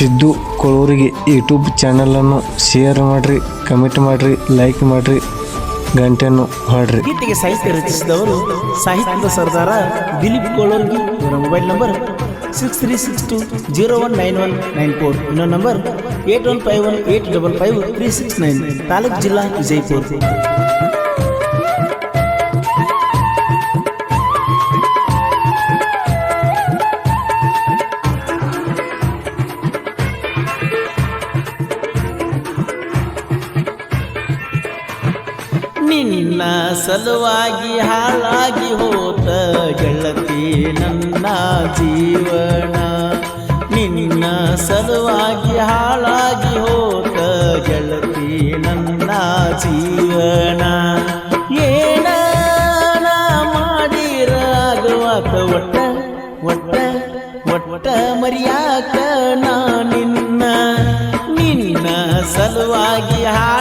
ಸಿದ್ದು ಕೊಳೂರಿಗೆ ಯೂಟ್ಯೂಬ್ ಚಾನಲನ್ನು ಶೇರ್ ಮಾಡಿರಿ ಕಮೆಂಟ್ ಮಾಡಿರಿ ಲೈಕ್ ಮಾಡಿರಿ ಗಂಟೆಯನ್ನು ಹಾಡ್ರಿ ಗೀತೆಗೆ ಸಾಹಿತ್ಯ ರಚಿಸಿದವರು ಸಾಹಿತ್ಯದ ಸರ್ದಾರ ದಿಲೀಪ್ ಕೊಳೂರಿಗೆ. ಇವರ mobile number six three six two zero one nine one nine four ಇನ್ನೊಂದು number eight one five one eight double five three six nine taluk ಜಿಲ್ಲಾ ವಿಜಯಪುರ. ನಿನ್ನ ಸಲುವಾಗಿ ಹಾಳಾಗಿ ಹೋತ ಗೆಳತಿ ನನ್ನ ಜೀವನ. ನಿನ್ನ ಸಲುವಾಗಿ ಹಾಳಾಗಿ ಹೋತ ಗೆಳತಿ ನನ್ನ ಜೀವನ. ಏನ ನಾ ಮಾಡಿರಾಗುವಾತ ಒಟ್ಟ ಒಟ್ಟ ಒಟ್ಟ ಮರ್ಯಾಕ ನಾ ನಿನ್ನ. ನಿನ್ನ ಸಲುವಾಗಿ ಹಾಳಾಗಿ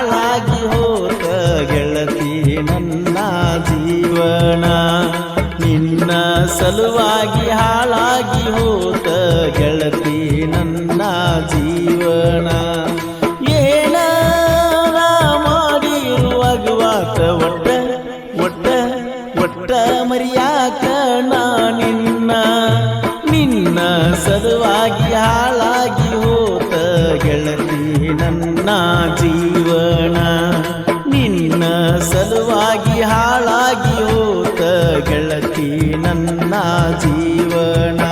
ಸಲುವಾಗಿ ಹಾಳಾಗಿ ಹೋತ ಗೆಳತಿ ನನ್ನ ಜೀವನ. ಏನ ನಾ ಮಾಡಿರುವಾಗುವಾತ ಒಟ್ಟ ಒಟ್ಟ ಒಟ್ಟ ಮರಿಯಾಕ ಗೆಳತಿ ನನ್ನ ಜೀವನ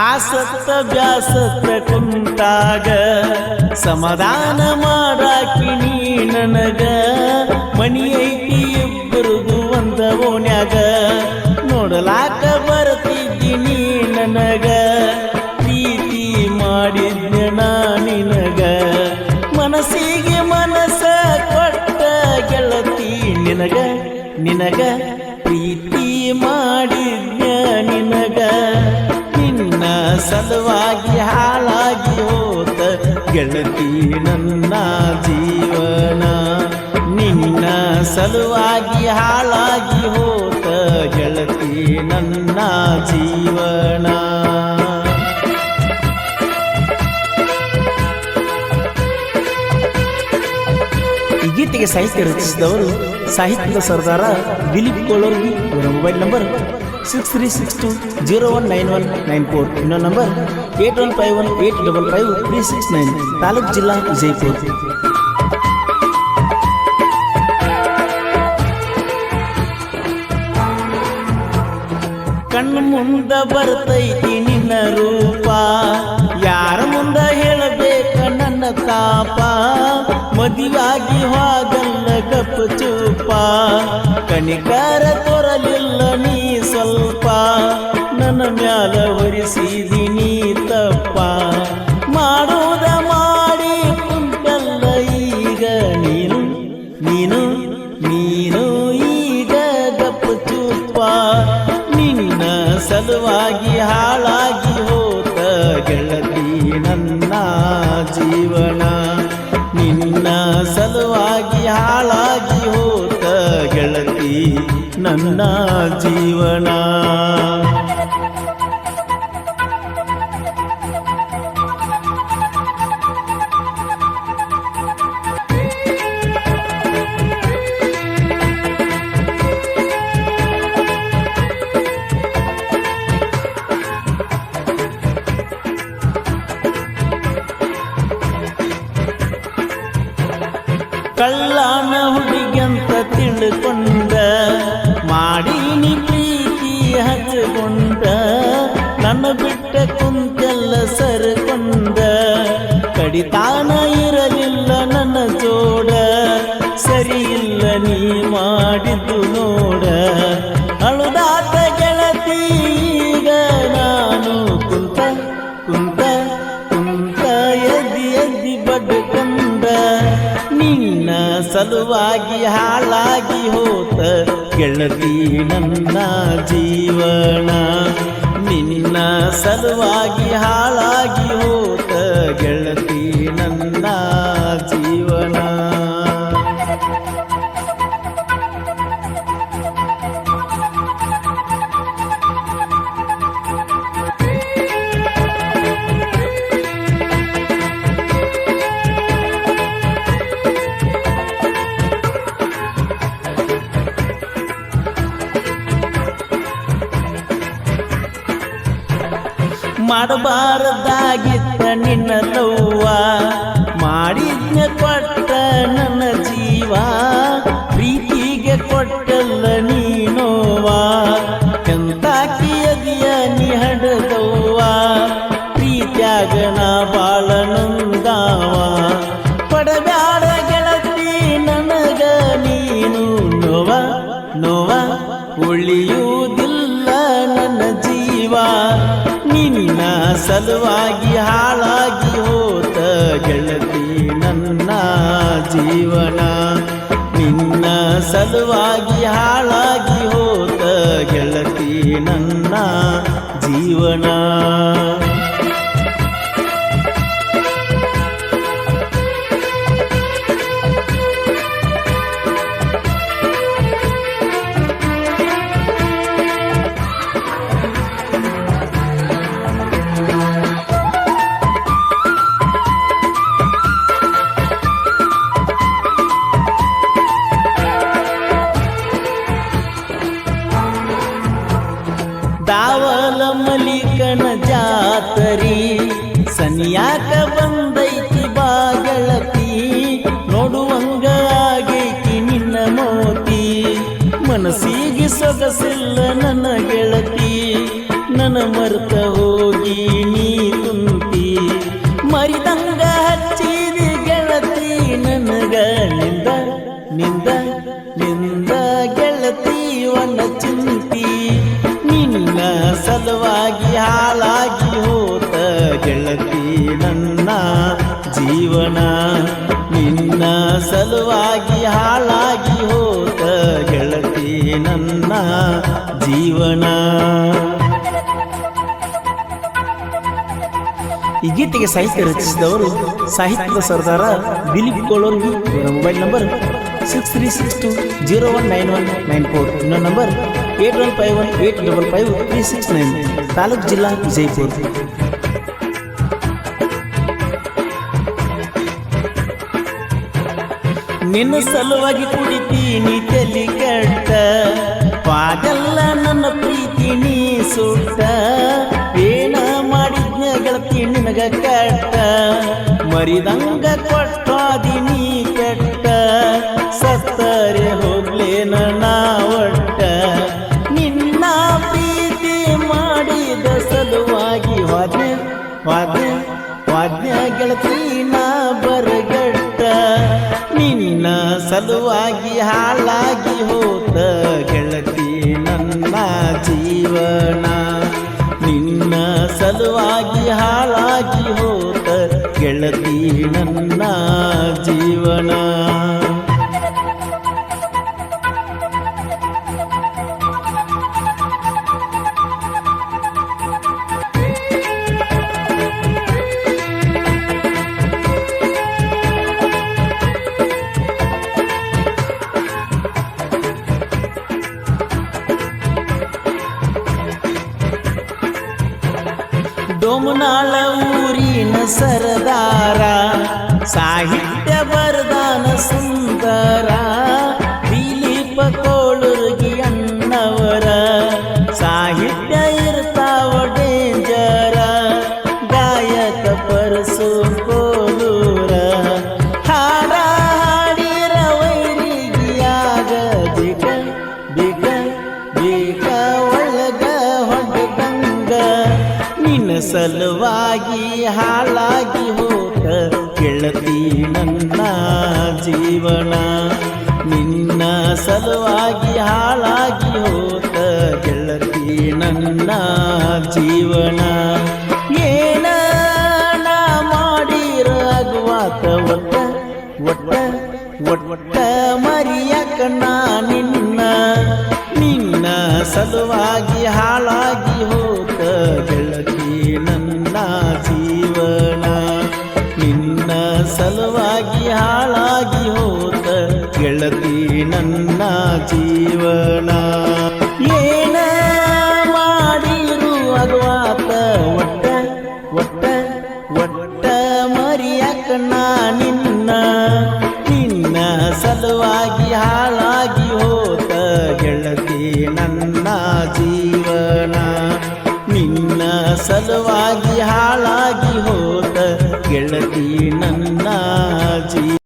ಆಸಕ್ತ ಬ್ಯಾಸತ್ತ ಕುಂತಾಗ ಸಮಾಧಾನ ಮಾಡಾಕಿ ನೀ ನನಗ ಮನಿ ಗೆಳತಿ ನನ್ನ ಜೀವನ, ನಿನ್ನ ಸಲುವಾಗಿ ಹಾಳಾಗಿ ಹೋತ ಗೆಳತಿ ನನ್ನ ಜೀವನ. ಈ ಗೀತೆಗೆ ಸಾಹಿತ್ಯ ರಚಿಸಿದವರು ಸಾಹಿತ್ಯದ ಸರ್ದಾರ ದಿಲೀಪ್ ಕೋಳೋರ್ಗಿ ಅವರ mobile number six three six two zero one nine one nine four ಇನ್ನೊಂದು number eight one five one eight double five three six nine taluk ಜಿಲ್ಲಾ ವಿಜಯಪುರ ಕಣ್ಣು ಮುಂದ ಬರ್ತೈತಿ ನಿನ್ನ ರೂಪ ಯಾರ ಮುಂದ ಹೇಳಬೇಕ ನನ್ನ ತಾಪ ಮದಿವಾಗಿ ಹೋಗಲ್ಲ ಗಪ್ಪ ಚೂಪ ಕಣಿಕಾರ ತೊರಲಿಲ್ಲ ನೀ ಸ್ವಲ್ಪ ನನ್ನ ಮ್ಯಾಲ ಹೊರಿಸಿದಿನಿ ತಪ್ಪ. ಮಾಡುವುದ ಮಾಡಿ ಕುಂಟಲ್ಲ ಈಗ ನೀನು ನೀನು ನೀನು ಈಗ ಗಪ್ಪ ಚೂಪ ನಿನ್ನ ಸಲುವಾಗಿ ಹಾಳಾಗಿ ಹೋತ ಗೆಳತಿ ನನ್ನ ಜೀವನ. ನಿನ್ನ ಸಲುವಾಗಿ ಹಾಳಾಗಿ ಹೋತ ಗೆಳತಿ ನನ್ನ ಜೀವನ ಕಳ್ಳನ ಹುಡುಗಂತ ತಿಳ್ಕೊಂಡ ಕುಂತೆಲ್ಲ ಸರಕೊಂಡ ಕಡಿತಾನ ಇರಲಿಲ್ಲ ನನ್ನ ಜೋಡ. ಸರಿ ಇಲ್ಲ ನೀ ಮಾಡಿದ್ದು ನೋಡ. ಅಳುದಾತ ಗೆಳತಿ ಈಗ ನಾನು ಕುಂತ ಕುಂತ ಕುಂತ ಎದ್ದಿ ಎದ್ದಿ ಬಡ್ಕೊಂಡ ನಿನ್ನ ಸಲುವಾಗಿ ಹಾಳಾಗಿ ಹೋತ ಗೆಳತಿ ನನ್ನ ಜೀವನ. ಸಲುವಾಗಿ ಹಾಳಾಗಿ ಹೋತ ಮಾಡಬಾರದಾಗಿತ್ತ ನಿನ್ನ ನೋವ ಮಾಡಿದ್ನ ಕೊಟ್ಟ ನನ್ನ ಜೀವ, ಪ್ರೀತಿಗೆ ಕೊಟ್ಟಲ್ಲ ನೀನೋವ, ಎಂತಾಕಿ ಅದಿಯ ನೀ ಹಡದವ್ವ ಪ್ರೀತ್ಯಾಗನ ಬಾಳ ನಂದಾವ. ಪಡಬ್ಯಾಡ ಗೆಳತಿ, ನನಗ ನೀನು ನೋವ ನೋವ ಉಳಿಯುವುದಿಲ್ಲ ನನ್ನ ಜೀವ. ಸಲುವಾಗಿ ಹಾಳಾಗಿ ಹೋತ ಗೆಳತಿ ನನ್ನ ಜೀವನ. ನಿನ್ನ ಸಲುವಾಗಿ ಹಾಳಾಗಿ ಹೋತ ಗೆಳತಿ ನನ್ನ ಜೀವನ. ಮನಸ್ಸಿಗೆ ಸೊಗಸಿಲ್ಲ ನನ್ನ ಗೆಳತಿ. ನನ್ನ ಮರ್ತ ಹೋಗಿ ನೀ ಕುಂತಿ. ಮರಿದಂಗ ಹಚ್ಚಿದಿ ಗೆಳತಿ ನನಗ ನಿಂದ ನಿಂದ ನಿಂದ ಗೆಳತಿ ಒನ್ನ ಚಿಂತಿ. ನಿನ್ನ ಸಲುವಾಗಿ ಹಾಳಾಗಿ ನನ್ನ ಜೀವನ. ಈ ಗೀತೆಗೆ ಸಾಹಿತ್ಯ ರಚಿಸಿದವರು ಸಾಹಿತ್ಯದ ಸರ್ದಾರ ದಿಲೀಪ್ ಕೋಳೋರ್ ಇವರ mobile number six three six two zero one nine one nine four. ಇನ್ನೊಂದು number eight one five one eight double five three six nine. Taluk ಜಿಲ್ಲಾ ವಿಜಯಪುರ. ನಿನ್ನ ಸಲುವಾಗಿ ಕುಡಿತೀನಿ ತಲಿ ಕಟ್ಟ. ಪಾಗಲ್ಲ ನನ್ನ ಪ್ರೀತಿ ನೀ ಸುಟ್ಟ. ಏನ ಮಾಡಿದ್ನ ಗೆಳತಿ ನಿನಗ ಕಟ್ಟ. ಮರಿದಂಗ ಕೊಟ್ಟಾದಿನಿ ಕೆಟ್ಟ. ಸತ್ತರೆ ಹೋಗ್ಲೇನ ನಾ ಒಟ್ಟ. ನಿನ್ನ ಪ್ರೀತಿ ಮಾಡಿದ ಸಲುವಾಗಿ ವಾದ್ಯ ವಾದ್ಯ ವಾದ್ಯ ಗೆಳತಿ ನಾ ಸಲುವಾಗಿ ಹಾಳಾಗಿ ಹೋತ ಗೆಳತಿ ನನ್ನ ಜೀವನ. ನಿನ್ನ ಸಲುವಾಗಿ ಹಾಳಾಗಿ ಹೋತ ಗೆಳತಿ ನನ್ನ ಜೀವನ. ಡೋಮನಾಳ ಊರಿನ ಸರದಾರ ಸಾಹಿತ್ಯ ಬರದಾನ ಸುಂದರ ಗೆಳತಿ ನನ್ನ ಜೀವನ ನಿನ್ನ ಸಲುವಾಗಿ ಹಾಳಾಗಿ ಹೋತ ಗೆಳತಿ ನನ್ನ ಜೀವನ. ಏನ ಮಾಡಿರಾಗುವಾತ ಒಟ್ಟ ಒಟ್ಟ ಒಟ್ಟ ನಾ ನಿನ್ನ. ನಿನ್ನ ಸಲುವಾಗಿ ಹಾಳಾಗಿ ಹೋತ